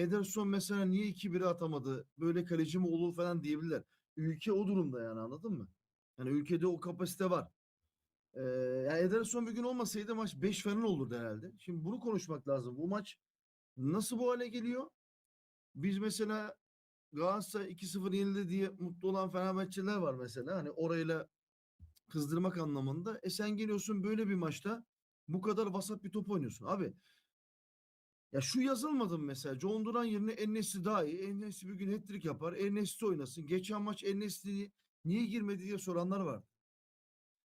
Ederson mesela niye 2-1'e atamadı? Böyle kaleci mi olur falan diyebilirler. Ülke o durumda yani anladın mı? Yani ülkede o kapasite var. Ee, yani Ederson bir gün olmasaydı maç 5 falan olurdu herhalde. Şimdi bunu konuşmak lazım. Bu maç nasıl bu hale geliyor? Biz mesela Galatasaray 2-0 yenildi diye mutlu olan Fenerbahçeliler var mesela. Hani orayla kızdırmak anlamında. E sen geliyorsun böyle bir maçta bu kadar vasat bir top oynuyorsun. Abi ya şu yazılmadı mı mesela? John Duran yerine Enes'i daha iyi. Enes'i bir gün hat-trick yapar. Enes'i oynasın. Geçen maç Enes'i niye girmedi diye soranlar var.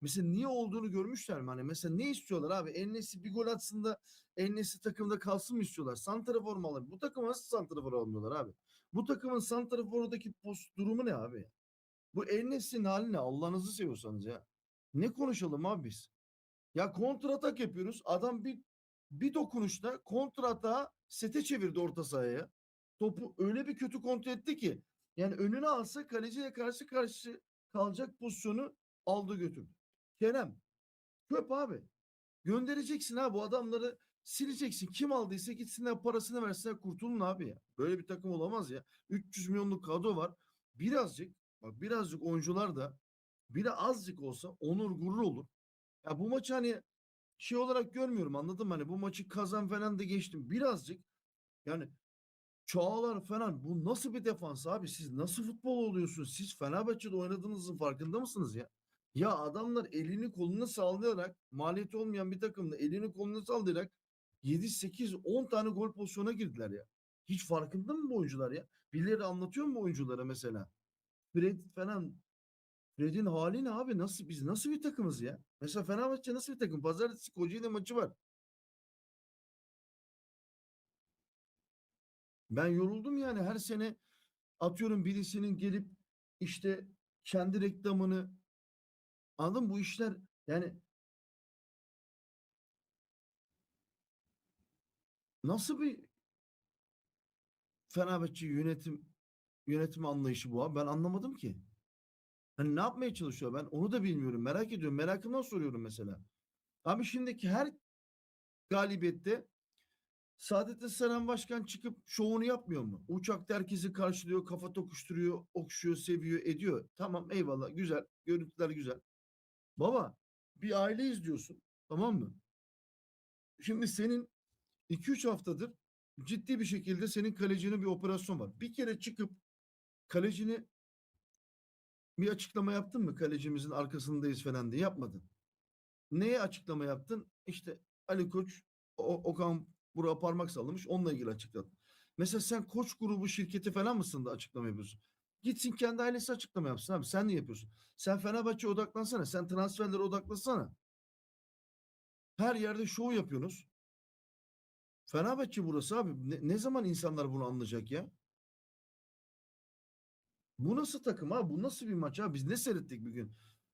Mesela niye olduğunu görmüşler mi? Hani mesela ne istiyorlar abi? Enes'i bir gol atsın da Enes'i takımda kalsın mı istiyorlar? Santrafor mu alır? Bu takıma nasıl santrafor almıyorlar abi? Bu takımın santraforadaki post durumu ne abi? Bu Enes'in hali ne? Allah'ınızı seviyorsanız ya. Ne konuşalım abi biz? Ya kontratak yapıyoruz. Adam bir bir dokunuşta kontrata sete çevirdi orta sahaya. Topu öyle bir kötü kontrol etti ki yani önüne alsa kaleciye karşı karşı kalacak pozisyonu aldı götürdü. Kerem köp abi. Göndereceksin ha bu adamları sileceksin. Kim aldıysa gitsinler parasını versinler kurtulun abi ya. Böyle bir takım olamaz ya. 300 milyonluk kadro var. Birazcık bak birazcık oyuncular da biri azıcık olsa onur gurur olur. Ya bu maçı hani şey olarak görmüyorum anladın mı? Hani bu maçı kazan falan da geçtim. Birazcık yani Çağlar falan bu nasıl bir defans abi? Siz nasıl futbol oluyorsunuz? Siz Fenerbahçe'de oynadığınızın farkında mısınız ya? Ya adamlar elini kolunu sallayarak maliyeti olmayan bir takımda elini kolunu sallayarak 7 8 10 tane gol pozisyona girdiler ya. Hiç farkında mı bu oyuncular ya? Birileri anlatıyor mu bu oyunculara mesela? Fred falan Fred'in hali ne abi? Nasıl biz nasıl bir takımız ya? Mesela Fenerbahçe nasıl bir takım? Pazartesi Kocaeli maçı var. Ben yoruldum yani her sene atıyorum birisinin gelip işte kendi reklamını anladın mı? Bu işler yani nasıl bir Fenerbahçe yönetim yönetim anlayışı bu abi? Ben anlamadım ki. Hani ne yapmaya çalışıyor? Ben onu da bilmiyorum. Merak ediyorum. Merakımdan soruyorum mesela. Abi şimdiki her galibiyette Saadettin Saran Başkan çıkıp şovunu yapmıyor mu? Uçakta herkesi karşılıyor, kafa tokuşturuyor, okşuyor, seviyor, ediyor. Tamam eyvallah güzel. Görüntüler güzel. Baba bir aile izliyorsun. Tamam mı? Şimdi senin 2-3 haftadır ciddi bir şekilde senin kalecinin bir operasyon var. Bir kere çıkıp kalecini bir açıklama yaptın mı? Kalecimizin arkasındayız falan diye yapmadın. Neye açıklama yaptın? İşte Ali Koç, o, Okan Burak'a parmak sallamış. Onunla ilgili açıkladın. Mesela sen Koç grubu şirketi falan mısın da açıklama yapıyorsun? Gitsin kendi ailesi açıklama yapsın abi. Sen ne yapıyorsun? Sen Fenerbahçe'ye odaklansana. Sen transferlere odaklansana. Her yerde şov yapıyorsunuz. Fenerbahçe burası abi. Ne, ne zaman insanlar bunu anlayacak ya? Bu nasıl takım abi? Bu nasıl bir maç abi? Biz ne seyrettik bir gün?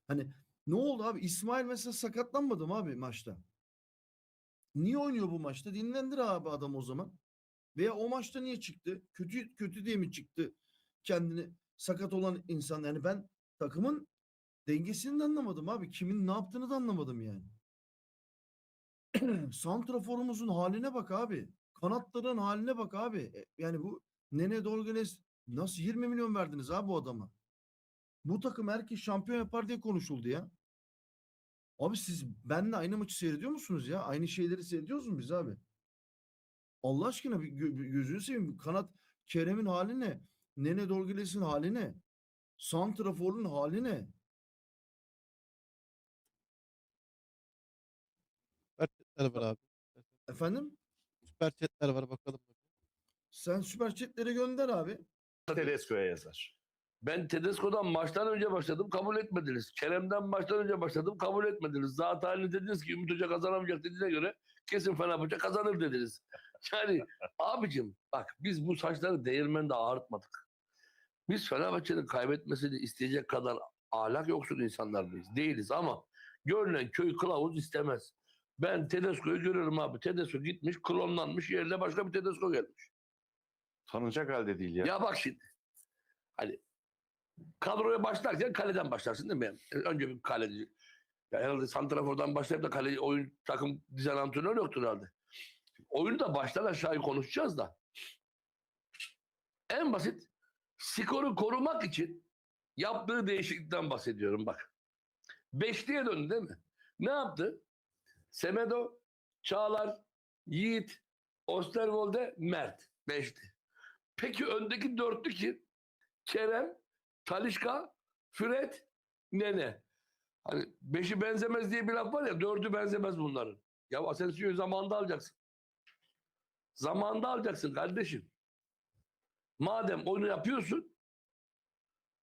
Hani ne oldu abi? İsmail mesela sakatlanmadı mı abi maçta? Niye oynuyor bu maçta? Dinlendir abi adam o zaman. Veya o maçta niye çıktı? Kötü kötü diye mi çıktı? Kendini sakat olan insan. Yani ben takımın dengesini de anlamadım abi. Kimin ne yaptığını da anlamadım yani. Santraforumuzun haline bak abi. Kanatların haline bak abi. E, Yani bu Nene Dolganes nasıl 20 milyon verdiniz abi bu adama? Bu takım herkes şampiyon yapar diye konuşuldu ya. Abi siz benle aynı maçı seyrediyor musunuz ya? Aynı şeyleri seyrediyoruz mu biz abi? Allah aşkına bir gö- bir gözünü seveyim. Kanat Kerem'in hali ne? Nene Dolgules'in hali ne? Santrafor'un hali ne? Süper var abi. Efendim? Süper chatler var bakalım. Sen süper chatlere gönder abi. Tedesco'ya yazar. Ben Tedesco'dan maçtan önce başladım kabul etmediniz. Kerem'den maçtan önce başladım kabul etmediniz. Zaten halini dediniz ki Ümit Hoca kazanamayacak dediğine göre kesin Fenerbahçe kazanır dediniz. Yani abicim bak biz bu saçları değirmende ağartmadık. Biz Fenerbahçe'nin kaybetmesini isteyecek kadar ahlak yoksun insanlar mıyız? Değiliz ama görünen köy kılavuz istemez. Ben Tedesco'yu görüyorum abi. Tedesco gitmiş klonlanmış yerine başka bir Tedesco gelmiş. Tanınacak halde değil ya. Ya bak şimdi. Hani kadroya başlarken kaleden başlarsın değil mi? Önce bir kaleci. Ya herhalde santrafordan başlayıp da kaleci oyun takım dizen antrenör yoktur herhalde. Oyunu da baştan aşağıya konuşacağız da. En basit skoru korumak için yaptığı değişiklikten bahsediyorum bak. Beşliye döndü değil mi? Ne yaptı? Semedo, Çağlar, Yiğit, Osterwolde, Mert. Beşli. Peki öndeki dörtlü kim? Kerem, Talişka, Füret, Nene. Hani beşi benzemez diye bir laf var ya dördü benzemez bunların. Ya Asensio'yu zamanında alacaksın. Zamanında alacaksın kardeşim. Madem oyunu yapıyorsun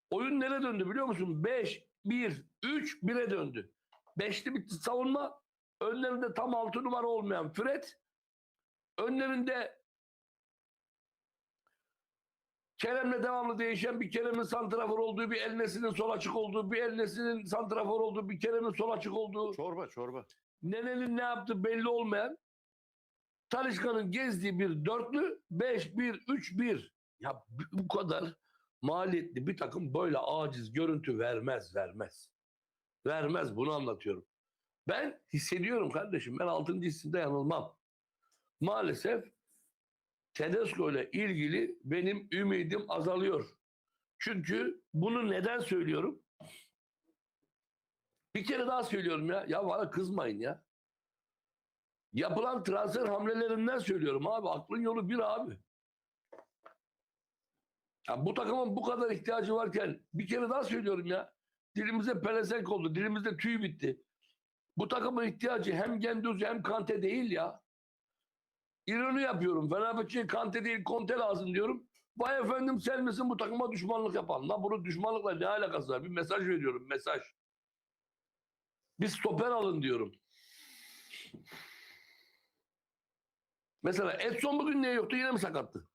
oyun nereye döndü biliyor musun? 5, 1, 3, 1'e döndü. Beşli bitti savunma. Önlerinde tam altı numara olmayan Fred. Önlerinde Kerem'le devamlı değişen bir Kerem'in santrafor olduğu, bir Elnes'in sol açık olduğu, bir Elnes'in santrafor olduğu, bir Kerem'in sol açık olduğu. Çorba çorba. Nenenin ne yaptığı belli olmayan Talişka'nın gezdiği bir dörtlü 5 1 3 1 ya bu kadar maliyetli bir takım böyle aciz görüntü vermez vermez. Vermez bunu anlatıyorum. Ben hissediyorum kardeşim ben 6. hissinde yanılmam. Maalesef Tedesco ile ilgili benim ümidim azalıyor. Çünkü bunu neden söylüyorum? Bir kere daha söylüyorum ya. Ya bana kızmayın ya. Yapılan transfer hamlelerinden söylüyorum abi. Aklın yolu bir abi. Ya bu takımın bu kadar ihtiyacı varken bir kere daha söylüyorum ya. Dilimizde pelesenk oldu. Dilimizde tüy bitti. Bu takımın ihtiyacı hem Gendüz hem Kante değil ya. İroni yapıyorum. Fenerbahçe'ye Kante değil Conte lazım diyorum. Vay efendim sen misin bu takıma düşmanlık yapan? Lan bunun düşmanlıkla ne alakası var? Bir mesaj veriyorum mesaj. Bir stoper alın diyorum. Mesela Edson bugün niye yoktu? Yine mi sakattı?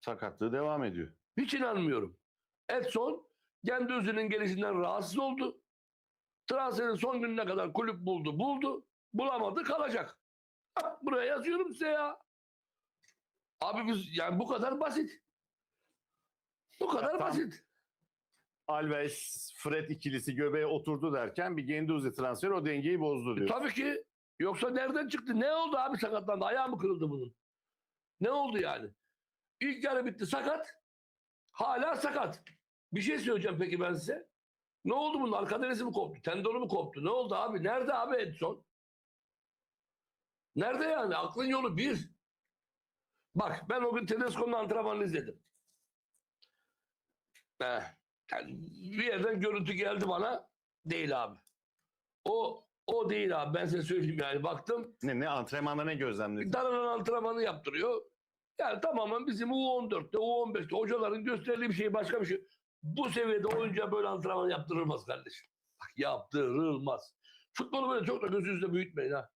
Sakatlığı devam ediyor. Hiç inanmıyorum. Edson Gendüzi'nin gelişinden rahatsız oldu. Transferin son gününe kadar kulüp buldu, buldu. Bulamadı, kalacak. Buraya yazıyorum size ya. Abi biz yani bu kadar basit. Bu kadar tam- basit. Alves, Fred ikilisi göbeğe oturdu derken bir Genduzi transferi o dengeyi bozdu diyor. Tabii ki. Yoksa nereden çıktı? Ne oldu abi sakatlandı? Ayağı mı kırıldı bunun? Ne oldu yani? İlk yarı bitti sakat. Hala sakat. Bir şey söyleyeceğim peki ben size. Ne oldu bunun? Arka mi koptu? Tendonu mu koptu? Ne oldu abi? Nerede abi Edson? Nerede yani? Aklın yolu bir. Bak ben o gün Tedesco'nun antrenmanını izledim. Eh, yani bir yerden görüntü geldi bana. Değil abi. O o değil abi ben size söyleyeyim yani baktım Ne, ne antrenmanda ne gözlemledin? Dananan antrenmanı yaptırıyor. Yani tamamen bizim U14'te U15'te hocaların gösterdiği bir şey başka bir şey. Bu seviyede oyuncuya böyle antrenman yaptırılmaz kardeşim. Bak yaptırılmaz. Futbolu böyle çok da gözünüzde büyütmeyin ha.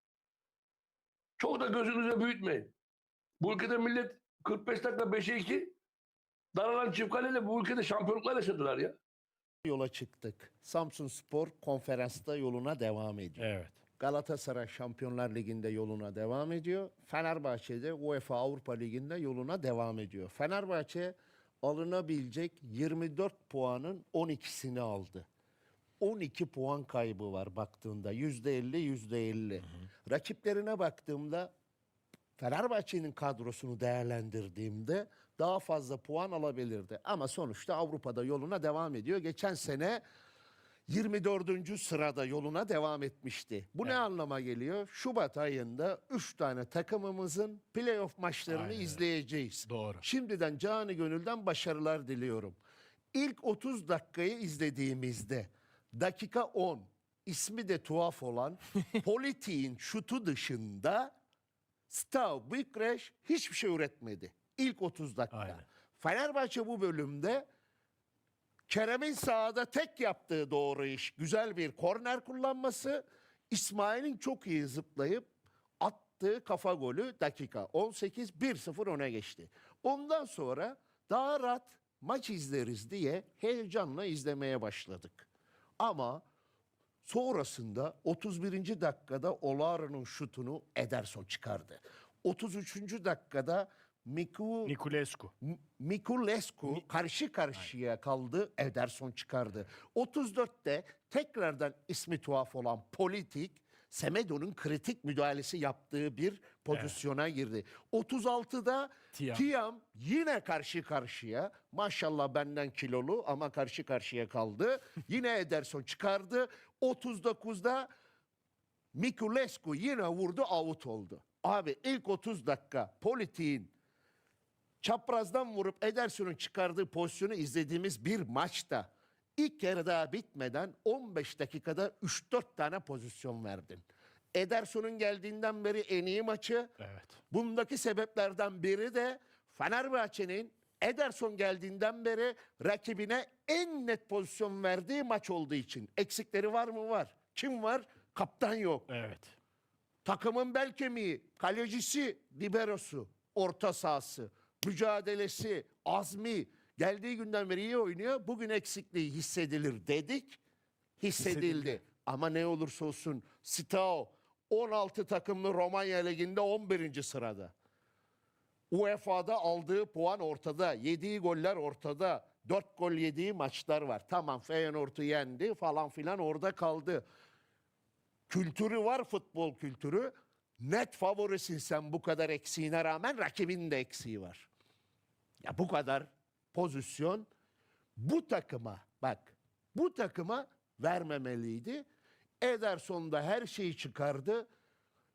Çok da gözünüzde büyütmeyin. Bu ülkede millet 45 dakika 5'e 2 daralan çift kaleyle bu ülkede şampiyonluklar yaşadılar ya. yola çıktık. Samsun Spor konferansta yoluna devam ediyor. Evet. Galatasaray Şampiyonlar Ligi'nde yoluna devam ediyor. Fenerbahçe de UEFA Avrupa Ligi'nde yoluna devam ediyor. Fenerbahçe alınabilecek 24 puanın 12'sini aldı. 12 puan kaybı var baktığında. %50, %50. Rakiplerine baktığımda Fenerbahçe'nin kadrosunu değerlendirdiğimde daha fazla puan alabilirdi. Ama sonuçta Avrupa'da yoluna devam ediyor. Geçen sene 24. sırada yoluna devam etmişti. Bu ne anlama geliyor? Şubat ayında 3 tane takımımızın playoff maçlarını Aynen izleyeceğiz. Doğru. Şimdiden canı gönülden başarılar diliyorum. İlk 30 dakikayı izlediğimizde dakika 10 ismi de tuhaf olan Politik'in şutu dışında Stav Bükreş hiçbir şey üretmedi. İlk 30 dakika. Aynen. Fenerbahçe bu bölümde Kerem'in sahada tek yaptığı doğru iş güzel bir korner kullanması. İsmail'in çok iyi zıplayıp attığı kafa golü dakika 18 1-0 öne geçti. Ondan sonra daha rahat maç izleriz diye heyecanla izlemeye başladık. Ama sonrasında 31. dakikada Olaro'nun şutunu Ederson çıkardı. 33. dakikada Miku Niculescu. M- Mikulescu karşı karşıya kaldı. Ederson çıkardı. 34'te tekrardan ismi tuhaf olan politik Semedo'nun kritik müdahalesi yaptığı bir pozisyona girdi. 36'da Tiam. Tiam yine karşı karşıya. Maşallah benden kilolu ama karşı karşıya kaldı. Yine Ederson çıkardı. 39'da Mikulescu yine vurdu out oldu. Abi ilk 30 dakika politiğin çaprazdan vurup Ederson'un çıkardığı pozisyonu izlediğimiz bir maçta ilk yarı daha bitmeden 15 dakikada 3-4 tane pozisyon verdin. Ederson'un geldiğinden beri en iyi maçı. Evet. Bundaki sebeplerden biri de Fenerbahçe'nin Ederson geldiğinden beri rakibine en net pozisyon verdiği maç olduğu için. Eksikleri var mı? Var. Kim var? Kaptan yok. Evet. Takımın bel kemiği, kalecisi, liberosu, orta sahası, mücadelesi, azmi. Geldiği günden beri iyi oynuyor. Bugün eksikliği hissedilir dedik. Hissedildi. Hissedildi. Ama ne olursa olsun Stao 16 takımlı Romanya Ligi'nde 11. sırada. UEFA'da aldığı puan ortada. Yediği goller ortada. 4 gol yediği maçlar var. Tamam Feyenoord'u yendi falan filan orada kaldı kültürü var futbol kültürü. Net favorisin sen bu kadar eksiğine rağmen rakibinin de eksiği var. Ya bu kadar pozisyon bu takıma bak bu takıma vermemeliydi. Ederson da her şeyi çıkardı.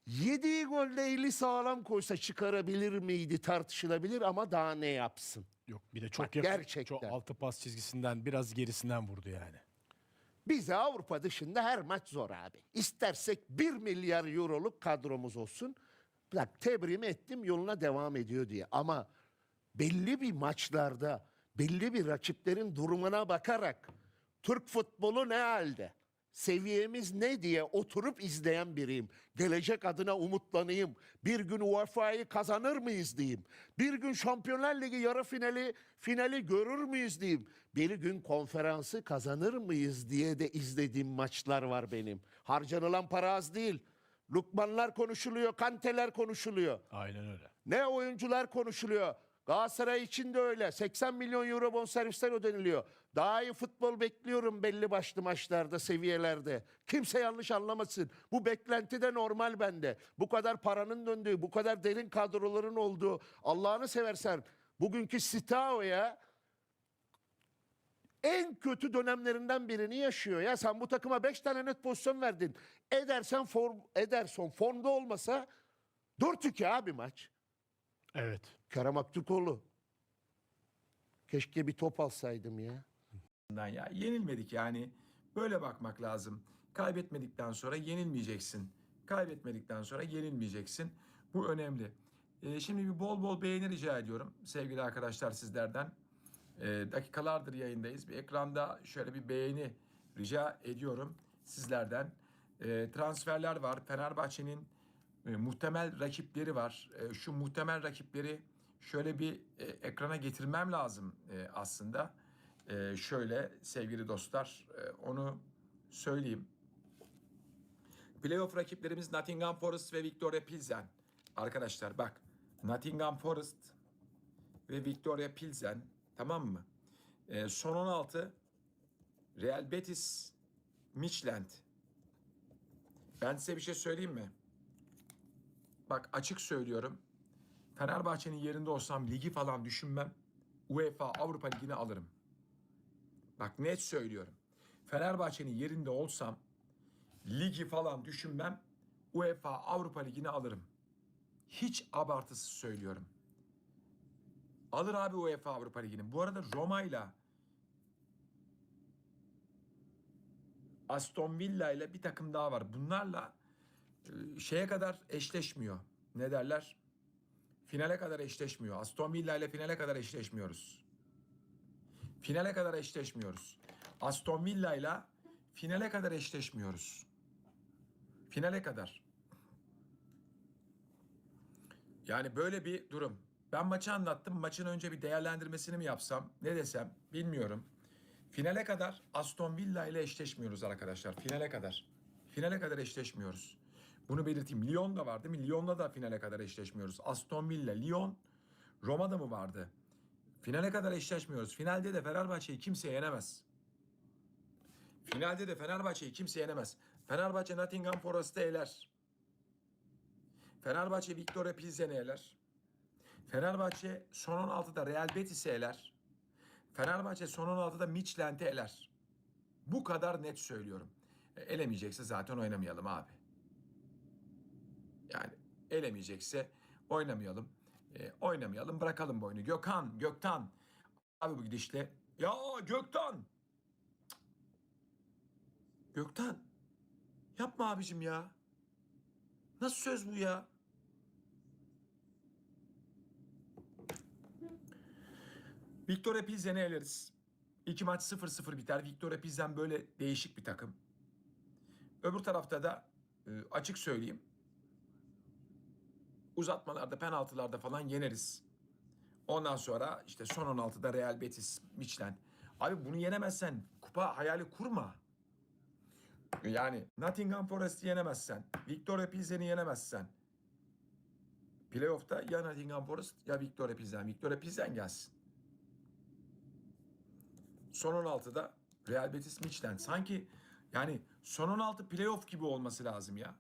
Yediği golde eli sağlam koysa çıkarabilir miydi tartışılabilir ama daha ne yapsın? Yok bir de çok Bak, yakın, gerçekten. çok altı pas çizgisinden biraz gerisinden vurdu yani. Bize Avrupa dışında her maç zor abi. İstersek 1 milyar euroluk kadromuz olsun. Bak tebriğimi ettim yoluna devam ediyor diye. Ama belli bir maçlarda belli bir rakiplerin durumuna bakarak Türk futbolu ne halde? Seviyemiz ne diye oturup izleyen biriyim. Gelecek adına umutlanayım. Bir gün UEFA'yı kazanır mıyız diyeyim. Bir gün Şampiyonlar Ligi yarı finali finali görür müyüz diyeyim. Bir gün konferansı kazanır mıyız diye de izlediğim maçlar var benim. Harcanılan para az değil. Lukmanlar konuşuluyor, kanteler konuşuluyor. Aynen öyle. Ne oyuncular konuşuluyor. Galatasaray için de öyle. 80 milyon euro bonservisler ödeniliyor. Daha iyi futbol bekliyorum belli başlı maçlarda, seviyelerde. Kimse yanlış anlamasın. Bu beklenti de normal bende. Bu kadar paranın döndüğü, bu kadar derin kadroların olduğu. Allah'ını seversen bugünkü Sitao'ya en kötü dönemlerinden birini yaşıyor. Ya sen bu takıma 5 tane net pozisyon verdin. Edersen form, Ederson formda olmasa 4-2 abi maç. Evet. Kerem Aktürkoğlu. Keşke bir top alsaydım ya. ya. Yenilmedik yani. Böyle bakmak lazım. Kaybetmedikten sonra yenilmeyeceksin. Kaybetmedikten sonra yenilmeyeceksin. Bu önemli. Ee, şimdi bir bol bol beğeni rica ediyorum sevgili arkadaşlar sizlerden. Ee, dakikalardır yayındayız. Bir ekranda şöyle bir beğeni rica ediyorum sizlerden. Ee, transferler var. Fenerbahçe'nin e, muhtemel rakipleri var. E, şu muhtemel rakipleri şöyle bir e, ekrana getirmem lazım e, aslında. E, şöyle sevgili dostlar e, onu söyleyeyim. Playoff rakiplerimiz Nottingham Forest ve Victoria Pilsen. Arkadaşlar bak Nottingham Forest ve Victoria Pilsen tamam mı? E, son 16 Real Betis Midland. Ben size bir şey söyleyeyim mi? Bak açık söylüyorum. Fenerbahçe'nin yerinde olsam ligi falan düşünmem. UEFA Avrupa Ligi'ni alırım. Bak net söylüyorum. Fenerbahçe'nin yerinde olsam ligi falan düşünmem. UEFA Avrupa Ligi'ni alırım. Hiç abartısız söylüyorum. Alır abi UEFA Avrupa Ligi'ni. Bu arada Roma'yla Aston Villa ile bir takım daha var. Bunlarla şeye kadar eşleşmiyor. Ne derler? Finale kadar eşleşmiyor. Aston Villa ile finale kadar eşleşmiyoruz. Finale kadar eşleşmiyoruz. Aston Villa ile finale kadar eşleşmiyoruz. Finale kadar. Yani böyle bir durum. Ben maçı anlattım. Maçın önce bir değerlendirmesini mi yapsam? Ne desem? Bilmiyorum. Finale kadar Aston Villa ile eşleşmiyoruz arkadaşlar. Finale kadar. Finale kadar eşleşmiyoruz. Bunu belirteyim. Lyon da var değil mi? Lyon'la da finale kadar eşleşmiyoruz. Aston Villa, Lyon, Roma'da mı vardı? Finale kadar eşleşmiyoruz. Finalde de Fenerbahçe'yi kimse yenemez. Finalde de Fenerbahçe'yi kimse yenemez. Fenerbahçe Nottingham Forest'ı eler. Fenerbahçe Victoria Pilsen'i eler. Fenerbahçe son 16'da Real Betis'i eler. Fenerbahçe son 16'da Midtjylland'i eler. Bu kadar net söylüyorum. E, elemeyecekse zaten oynamayalım abi. Yani elemeyecekse oynamayalım. E, oynamayalım bırakalım bu oyunu. Gökhan, Göktan. Abi bu gidişle. Ya Göktan. Göktan. Yapma abicim ya. Nasıl söz bu ya? Victoria Pilsen'i eleriz. İki maç 0-0 biter. Victoria Pilsen böyle değişik bir takım. Öbür tarafta da e, açık söyleyeyim. Uzatmalarda, penaltılarda falan yeneriz. Ondan sonra işte son 16'da Real Betis, Michelin. Abi bunu yenemezsen kupa hayali kurma. Yani Nottingham Forest'i yenemezsen, Victoria Pilsen'i yenemezsen playoff'ta ya Nottingham Forest ya Victoria Pilsen. Victoria Pilsen gelsin. Son 16'da Real Betis Michelin. Sanki yani son 16 playoff gibi olması lazım ya.